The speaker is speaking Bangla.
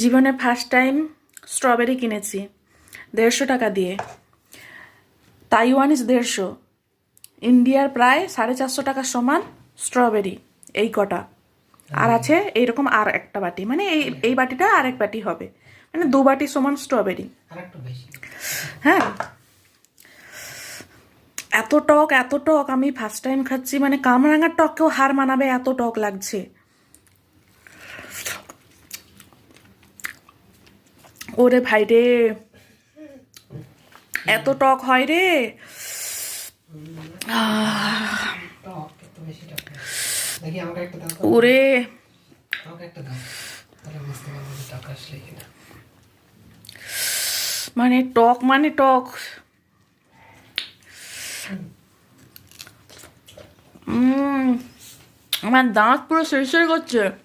জীবনে ফার্স্ট টাইম স্ট্রবেরি কিনেছি দেড়শো টাকা দিয়ে। তাইওয়ানিজ দেড়শো ইন্ডিয়ার প্রায় সাড়ে চারশো টাকার সমান স্ট্রবেরি এই কটা। আর আছে এইরকম আর একটা বাটি মানে এই এই বাটিটা আর এক বাটি হবে। মানে দু বাটি সমান স্ট্রবেরি হ্যাঁ। এত টক এত টক আমি ফার্স্ট টাইম খাচ্ছি মানে কামরাঙার টককেও হার মানাবে এত টক লাগছে। ওরে ভাই রে। এত টক হয় রে। ওরে। মানে টক মানে টক। উম, আমার দাঁত পুরো হয়ে করছে।